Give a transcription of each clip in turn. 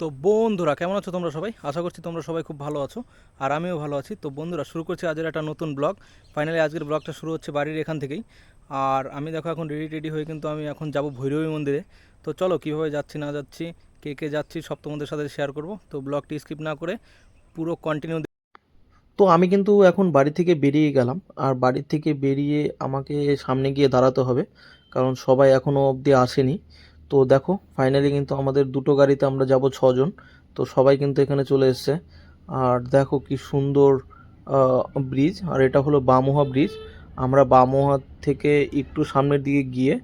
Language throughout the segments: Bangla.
তো বন্ধুরা, কেমন আছো তোমরা সবাই? আশা করছি তোমরা সবাই খুব ভালো আছো, আর আমিও ভালো আছি। তো বন্ধুরা, শুরু করছি আজকের একটা নতুন ব্লগ। ফাইনালি আজকের ব্লগটা শুরু হচ্ছে বাড়ির এখান থেকেই। আর আমি দেখো এখন রেডি রেডি হয়ে কিন্তু আমি এখন যাব ভৈরবী মন্দিরে। তো চলো, কীভাবে যাচ্ছি, না যাচ্ছি, কে কে যাচ্ছি, সব তোমাদের সাথে শেয়ার করব। তো ব্লগটি স্কিপ না করে পুরো কন্টিনিউ তো আমি কিন্তু এখন বাড়ি থেকে বেরিয়ে গেলাম। আর বাড়ি থেকে বেরিয়ে আমাকে সামনে গিয়ে দাঁড়াতে হবে, কারণ সবাই এখনও অবধি আসেনি। তো দেখো ফাইনালি কিন্তু আমাদের দুটো গাড়িতে আমরা যাব ছজন। তো সবাই কিন্তু এখানে চলে এসছে। আর দেখো কি সুন্দর ব্রিজ আর এটা হলো বামোহা ব্রিজ আমরা বামোহা থেকে একটু সামনের দিকে গিয়ে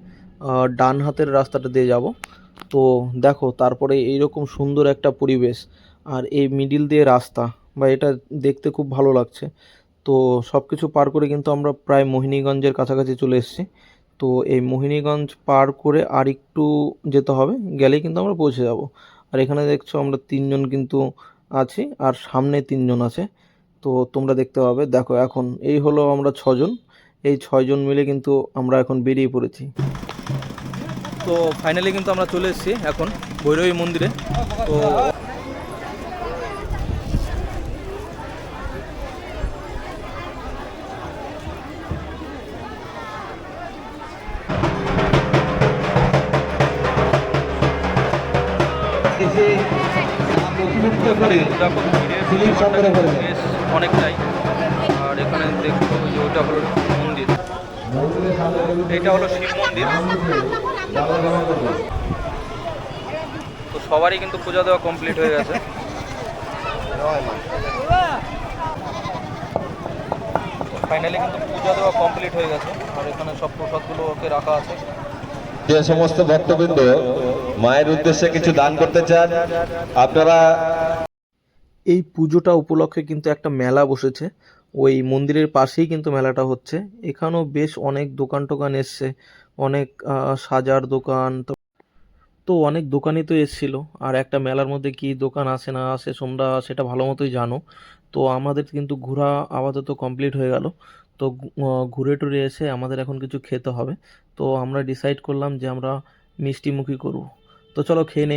ডান হাতের রাস্তাটা দিয়ে যাব। তো দেখো, তারপরে এইরকম সুন্দর একটা পরিবেশ। আর এই মিডিল দিয়ে রাস্তা, বা এটা দেখতে খুব ভালো লাগছে। তো সব কিছু পার করে কিন্তু আমরা প্রায় মোহিনীগঞ্জের কাছাকাছি চলে এসেছি। তো এই মোহিনীগঞ্জ পার করে আর একটু যেতে হবে, গেলেই কিন্তু আমরা পৌঁছে যাব। আর এখানে দেখছ আমরা তিনজন কিন্তু আছি আর সামনে তিনজন আছে। তো তোমরা দেখতে পাবে, দেখো এখন এই হলো আমরা ছজন। এই ছয়জন মিলে কিন্তু আমরা এখন বেরিয়ে পড়েছি। তো ফাইনালি কিন্তু আমরা চলে এসেছি এখন ভৈরবী মন্দিরে। তো এসে নথিভুক্ত করে পরিমাণটা কিন্তু বেশ অনেকটাই। আর এখানে দেখব যে ওইটা হলো মন্দির। এটা হলো শিব মন্দির। তো সবারই কিন্তু পূজা দেওয়া কমপ্লিট হয়ে গেছে। ফাইনালি কিন্তু পূজা দেওয়া কমপ্লিট হয়ে গেছে। আর এখানে সব প্রসাদগুলো ওকে রাখা আছে। যে সমস্ত ভক্তবৃন্দ মায়ের উদ্দেশ্যে কিছু দান করতে চান? আপনারা এই পুজোটা উপলক্ষে কিন্তু একটা মেলা বসেছে। ওই মন্দিরের পাশেই কিন্তু মেলাটা হচ্ছে। এখানেও বেশ অনেক দোকান টোকান এসছে। অনেক সাজার দোকান, তো অনেক দোকানই তো এসছিল। আর একটা মেলার মধ্যে কি দোকান আসে না আসে তোমরা সেটা ভালো মতোই জানো। তো আমাদের কিন্তু ঘোরা আপাতত কমপ্লিট হয়ে গেল। তো ঘুরে টুরে এসে আমাদের এখন কিছু খেতে হবে। তো আমরা ডিসাইড করলাম যে আমরা মিষ্টিমুখী করব। তো চলো খেয়ে নে।